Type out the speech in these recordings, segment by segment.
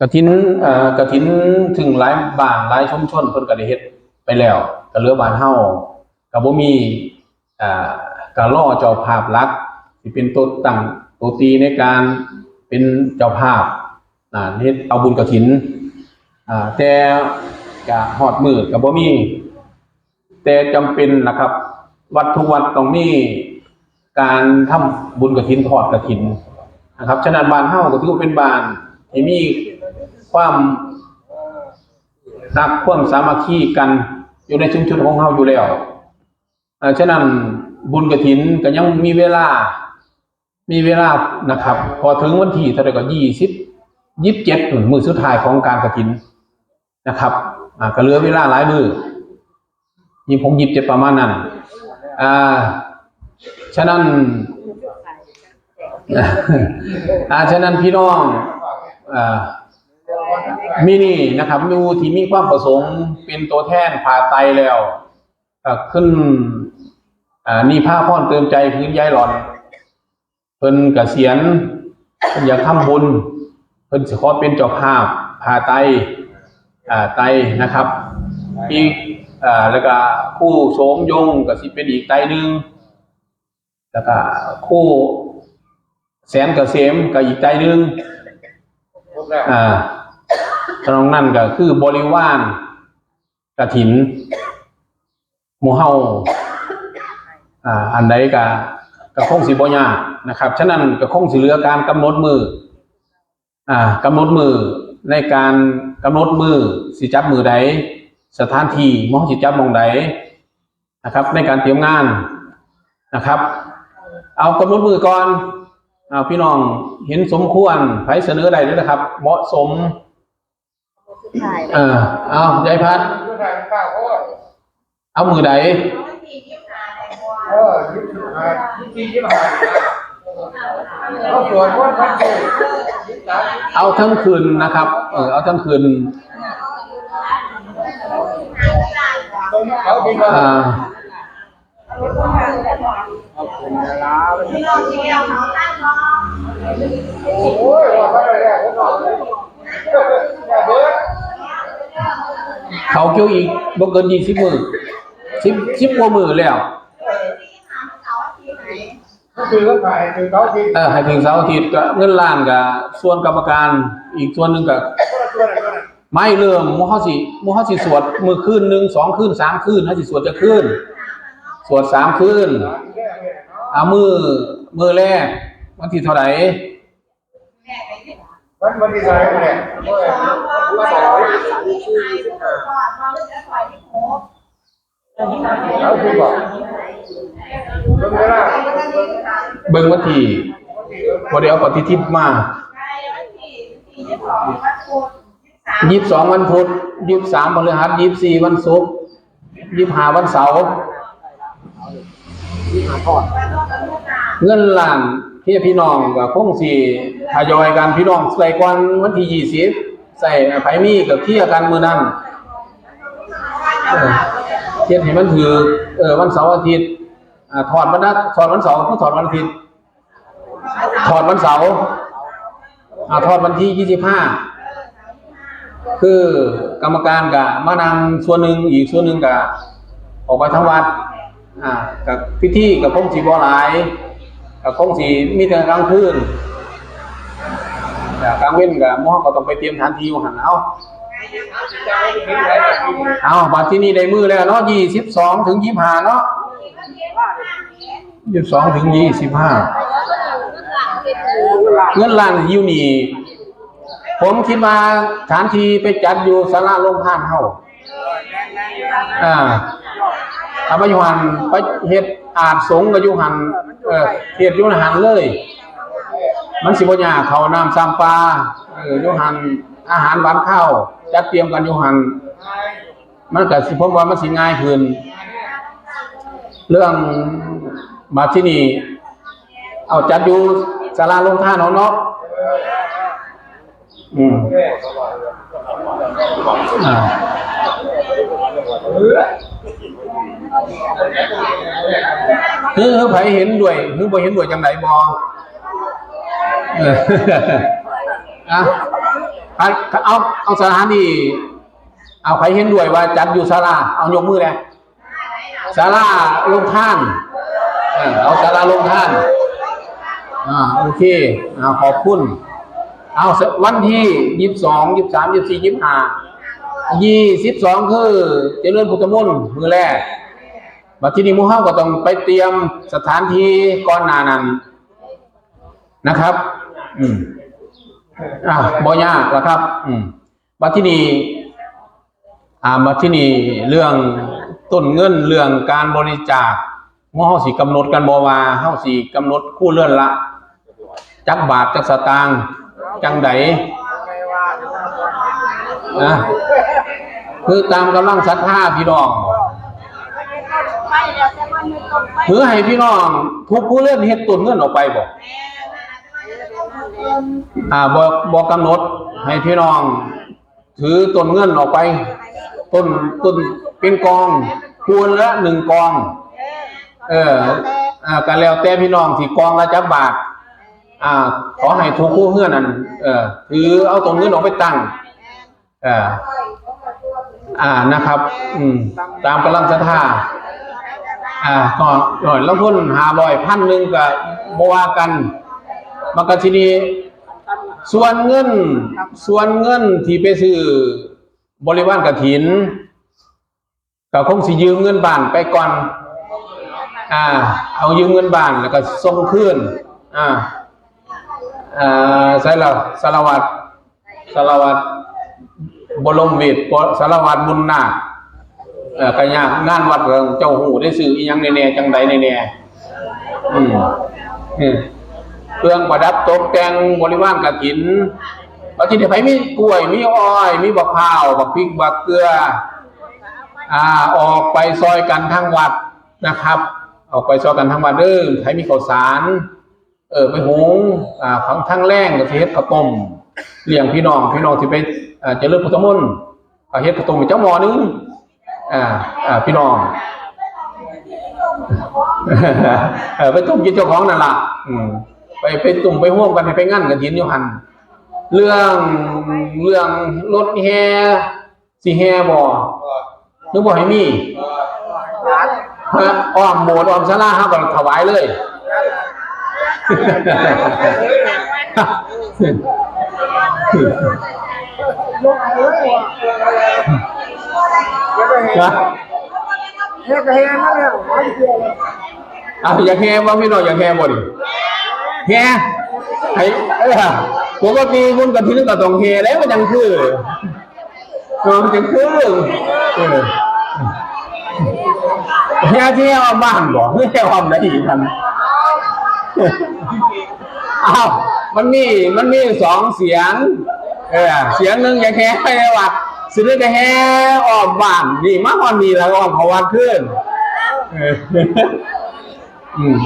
กระถินอ่อกระถินถึงหลายบ้านหลายชุมชนเพิ่นก็ได้เฮ็ดไปแล้วก็เหลือบ้านเฮาก็บ่มีอ่าก็รอเจ้าภาพหลักที่เป็นตัวตั้งตัวตีในการเป็นเจ้าภาพอ่าเฮ็ดเอาบุญกฐินอ่าแต่ก็ฮอดมือก็บ่มีแต่จำเป็นนะครับ วัดทุกวัดต้องมีการทำบุญกฐินทอดกฐิน นะครับฉะนั้นบานเฮาก็ถือว่าเป็นบานที่มีความรักความสามัคคีกันอยู่ในชุมชนของเฮาอยู่แล้วฉะนั้นบุญกฐินก็ยังมีเวลา มีเวลานะครับ พอถึงวันที่เท่าไหร่ก็ยี่สิบยี่สิบเจ็ดมือสุดท้ายของการกฐินนะครับก็เหลือเวลาหลายมือยี่ผมยิบเจ็ดประมาณนั้น อ่า ฉะนั้น อาฉะนั้นพี่น้องอมินี่นะครับดูที่มีความประสงค์เป็นตัวแทนผ่าไตแล้วขึ้นนี่ผ้าพ่อนเติมใจพื้นย้ายหลอน เพิ่นเกษียณเพิ่นอยากทำบุญเพิ่นสิขอเป็นเจ้าภาพผ่าไตไตนะครับอีกอแล้วก็คู่โสมยงก็สิเป็นอีกไตหนึ่งแล้วก็คู่ แสนเกษมกับอีกใจหนึงอ่าตรงนั้นก็คือบริวารกถินหมู่เฮาอ่า อันใดก็ก็คงสิบ่ยากนะครับ ฉะนั้นก็คงสิเหลือการกำหนดมือ อ่ากำหนดมือในการกำหนดมือสิจับมือใดสถานที่หมองสิจับหมองใดนะครับ ในการเตรียมงานนะครับ เอากำหนดมือก่อน เอาพี่น้องเห็นสมควรไผเสนอใดด้วยนะครับ เหมาะสม เออเอายายพัด เอามือใดเออยี่สิบห้ายี่สิบยี่สิบห้าเขาตรวจว่าพันธุ์ยี่สิบสามเอาทั้งคืนนะครับ เออเอาทั้งคืนเขา เป็นอ่าโอ้ยว่าเขาได้แล้วเขาบอกเลยอย่าเบิดเขาเกี่ยวอีกบ่เกินยี่สิบมือสิบสิบกว่ามือแล้วคือเขาขายคือเขากินเออให้ถึงเสาร์อาทิตย์ก็เงินล้านกับส่วนกรรมการอีกส่วนหนึ่งก็ตัวไหนตัวไหนไม่เริ่มหมู่เฮาสิหมู่เฮาสิสวดมือคืนหนึ่งสองคืนสามคืนเฮาสิสวดจะคืนสวดสามคืนเอามือมือแรกวันที่เท่าไหร่วันวันที่ไหนเนี่ยเขาคือบอกเป็นเวลาเบิ่งวันที่บ่ได้เอาปฏิทินมายี่สิบสองวันพุธยี่สิบสามพฤหัสยี่สิบสี่วันศุกร์ยี่สิบห้าวันเสาร์ เงินล้านพี่พี่น้องก็คงสิทยอยกันพี่น้องใส่ก่อนวันที่ยี่สิบใส่ไผมีกับเคลียกันมือนั้นเออเฮ็ดให้มันถือเออวันเสาร์อาทิตย์ถอดวันนัดถอดวันเสาร์ก็ถอดวันอาทิตย์ถอดวันเสาร์ถอดวันที่ยี่สิบห้าคือกรรมการกับมานำส่วนหนึ่งอีกส่วนหนึ่งกับออกไปทั้งวัด อ่ากับพิธีกับคงสีบัวหลายกับคงสีมีแต่กลางคืนกลางเว้นกับหม้อก็ต้องไปเตรียมฐานที่อยู่หันเอาเอาบัดที่นี่ได้มือแล้วเนาะยี่สิบสองถึงยี่ห้าเนาะยี่สิบสองถึงยี่สิบห้าเงินล้านอยู่นี่ผมคิดว่าฐานที่ไปจัดอยู่สาราโรงทานเฮาอ่า ถ้าไปอยู่หันไปเฮ็ดอาจสงก็อยู่หันเออเฮ็ดอยู่หันเลย มันสิบ่ยากเขาน้ำซ้ำปลาเอออยู่หันอาหารหวานข้าวจัดเตรียมกันอยู่หันมันก็สิผมว่ามันสิง่ายขึ้น เรื่องมาที่นี่ เอาจัดอยู่ศาลาโรงทานเอาเนาะอืมอ่า คือคือไผเห็นด้วยคือบ่เห็นด้วยจังไดบ่เออะเอาเอาเอาสถานีเอาใครเห็นด้วยว่าจัดอยู่ศาลาเอายกมือเลยศาลาลงท่านเออเอาศาลาลงท่านอ่าโอเคอ่าขอบคุณเอาวันที่ยี่สิบสองยี่สิบสามยี่สิบสี่ยี่สิบห้ายี่สิบสองคือเจริญพุทธมนต์มือแรก บัดที่นี้มูเฮาก็ต้องไปเตรียมสถานที่ก่อนหน้านั้นนะครับ อืมอ่าบ่ยากแล้วครับ อืมบัดที่นี้อ่าบัดที่นี้เรื่องต้นเงินเรื่องการบริจาคมูเฮาสิกำหนดกันบ่ว่าเฮาสิกำหนดคู่เลื่อนละจักบาทจักสตางค์จังไดไม่ว่านะคือตามกำลังศรัทธาพี่น้อง ไปแล้วแต่ว่าไม่ต้นไปถือให้พี่น้องทุกผู้เล่นเฮ็ดตุนเงินออกไปบ่อ่าบ่บ่กกำหนดให้พี่น้อง ถือต้นเงินออกไป ต้นต้นเป็นกองควรละหนึ่งกอง เอออ่าก็แล้วแต่พี่น้องที่กองละจักบาท อ่า ขอให้ทุกผู้เฮือนนั่นเออถือเอาต้นเงินออกไปตั้งเอออ่านะครับ อืม ตามกำลังศรัทธา อ่าก็หน่อยแล้วคนหาบ่อยพันหนึ่งกับบวากันมันก็ทีนี้ส่วนเงิน ส่วนเงินที่ไปซื้อบริวารกฐินก็คงสิยืมเงินบ้านไปก่อนอ่า เอายืมเงินบ้านแล้วก็ส่งคืนอ่าอ่าใช่แล้วสารวัตรสารวัตรบรมเวทสารวัตรบุญนาค เออก็ยากงานวัดเรื่องเจ้าหูได้ซื้ออีหยังแน่ๆจังใดแน่ๆอืมเครื่องประดับตกแต่งบริวารกฐินบางทีเดี๋ยวไปมีกล้วย มีอ้อย มีบักพร้าวบักพริกบักเกลือ อ่า ออกไปซอยกันทั้งวัดนะครับ ออกไปซอยกันทั้งวัดเด้อใครมีข้าวสาร เออไปหุงอ่าทั้งทั้งแรงกับเฮ็ดข้าวต้มเลี้ยงพี่น้อง พี่น้องที่ไปเจริญพุทธมนต์ก็เฮ็ดข้าวต้มเจ้าหมอนึง อ่าอ่าพี่น้องเออไปตุ่มกินเจ้าของนั่นล่ะ อืมไปไปตุ่มไปห่วมกันไปงั้นกันหินอยู่หันเรื่องเรื่องรถแฮสิแฮบ่นึกบ่ให้มีฮะอ้อมโบสถ์อ้อมศาลาเฮาก็ถวายเลย นะเนี่ยก็เห็นมาแล้วไม่เกี่ยวเลยเอาอยาแฮบ่พี่น้องอย่าแฮบ่ดิแฮไอ้เอ้ยปกติบุญกฐินก็ต้องแฮแล้วมันจังคือเออมันจังคือเออแฮที่เอาบ้านบ่ไม่ใช่ความได้อีกกันอ้าวมันมีมันมีสองเสียง เออเสียงหนึ่งอย่ากแฮไปวัด สิได้จะแฮออกบ้านนี่มาฮอนนี่แล้วก็ออกเขาวัดขึ้นเอออืม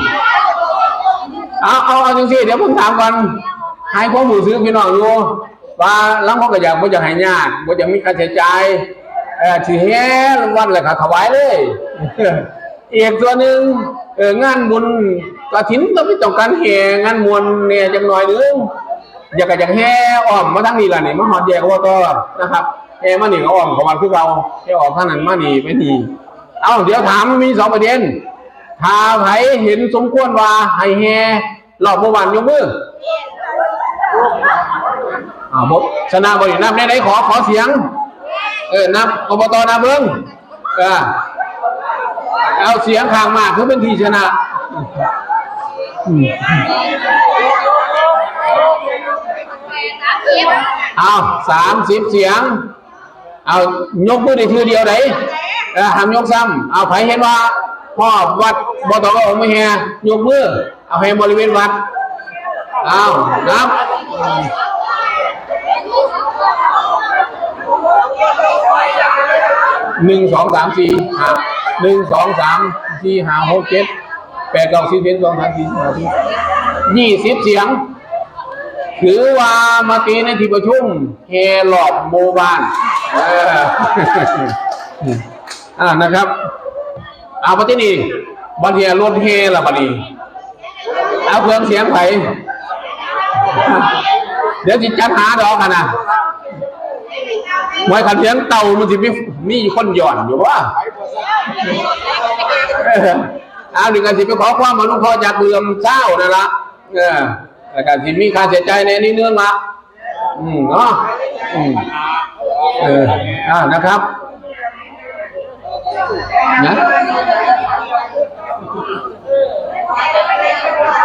เอาเอาเอาจริงๆเดี๋ยวผมถามก่อนให้ข้อมูลซื้อพี่น้องอยู่ว่าลังเขาก็อยากบ่อยากให้ญาติบ่อยากมีค่าใช้จ่ายเออสิแฮ่วันเลยค่ะถวายเลยอีกตัวหนึ่งเอองานบุญกฐินต้องมีต้องการแห่งานมวลเนี่ยจังหน่อยนึงอยากก็อยากแห่อ้อมมาทางนี้ล่ะนี่มาหอดแยกว่าก็นะครับ แห่มานี่ก็อ้อมเขาวันคือเราแห่ออกทางนั้นมานี่ไปนี่เอาเดี๋ยวถามมีสองประเด็นถ้าไผเห็นสมควรว่าให้แห่รอบเมื่อวานยกมืออ่าบชนะบรินับได้ไหนขอขอเสียง เออนับอบตนับเบิ้งเออเอาเสียงข้างมากคือเป็นทีชนะเอาสามสิบเสียง เอายกมือได้ทีเดียวไหนเออห้ามยกซ้ำเอาไผเห็นว่าพ่อวัดบตก็องไม่แฮยกมือเอาให้บริเวณวัดเอานับหนึ่งสองสามสี่ห้าหนึ่งสองสามสี่ห้าหกเจ็ดแปดเก้าสิบเอ็ดสองสามสี่ห้าสิบยี่สิบเสียง ถือว่ามาตีในที่ประชุมเฮหลอบโมบาน เอออ่านะครับเอาปฏินี่บันเทียรถเฮละบัดนี้เอาเครื่องเสียงไผเดี๋ยวจิจัดหาดอกกันนะไว้ขันเลี้ยงเต่ามันสิมีมีคนหย่อนอยู่ว่าเอาหนึ่งกันสิไปขอความมาลูกพ่อจากเมืองเจ้านั่นละเออแล้วกันสิมีค่าเสียใจในนี้เนื่องละอืมเนาะอืม เอออ่านะครับ นะ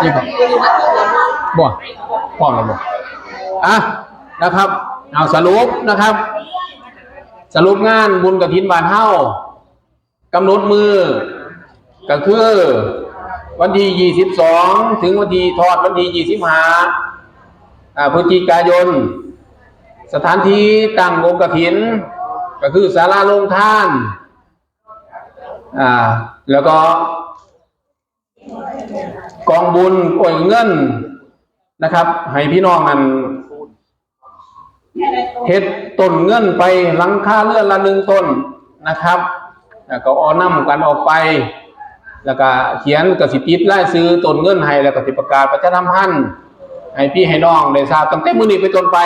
นี่ครับบ่พร้อมแล้วบ่อะนะครับ เอาสรุปนะครับ สรุปงานบุญกระถินบานเฮ้ากำหนดมือ ก็คือวันที่ 22 ถึงวันที่ทอดวันที่ 25อ่าพฤศจิกายน สถานที่ตั้งองค์กฐิน ก็คือศาลาโรงท่าน อ่า แล้วก็ กองบุญโอ่ยเงินนะครับ ให้พี่น้องนั้นเฮ็ดต้นเงินไปหลังค่าเลื่อนละหนึ่งต้นนะครับ แล้วก็เอานํกันออกไป แล้วก็เขียนกสิติดไล่ซื้อต้นเงินให้แล้วก็สิประกาศประชาสัมพันธ์ให้พี่ให้น้องได้ทราบตั้งแต่มื้อนี้ไปต้นไป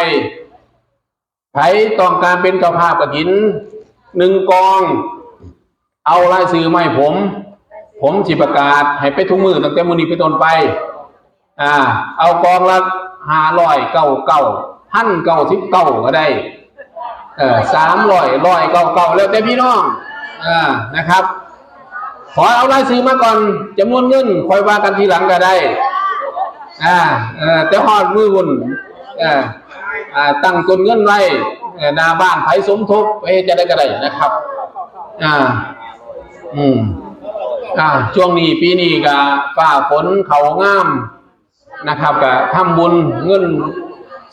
ใครต้องการเป็นเจ้าภาพกฐินหนึ่งกอง เอารายซื้อมาให้ผม ผมสิประกาศ ให้ไปทุกมือตั้งแต่มือนี้ไปต้นไป อ่า เอากองละห้าร้อยเก้าเก้าพันเก้าสิบเก้าก็ได้ เออสามร้อยร้อยเก้าเก้าแล้วแต่พี่น้องอ่านะครับ ขอเอารายซื้อมาก่อนจำนวนเงินคอยว่ากันทีหลังก็ได้ อ่าเออแต่ฮอดมือบุญเอออ่า ตั้งต้นเงินไว้เอ่อหน้าบ้านไผสมทบไปจะได้ก็ได้นะครับ อ่า อืมอ่าช่วงนี้ปีนี้ก็ฟ้าฝนเขางามนะครับก็ทำบุญเงิน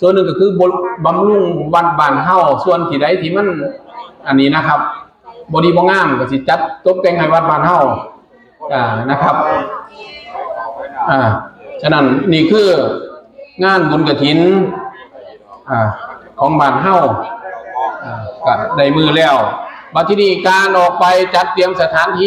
ส่วนหนึ่งก็คือบำบำรุงวัดบ้านเฮาส่วนที่ใดที่มัน อันนี้นะครับบดีบ่งามก็สิจัดตกแต่งให้วัดบ้านเฮาอ่านะครับ อ่า ฉะนั้นนี่คืองานบุญกฐิน อ่าของบ้านเฮ้าก็ได้มือแล้ว บัดที่นี้การออกไปจัดเตรียมสถานที่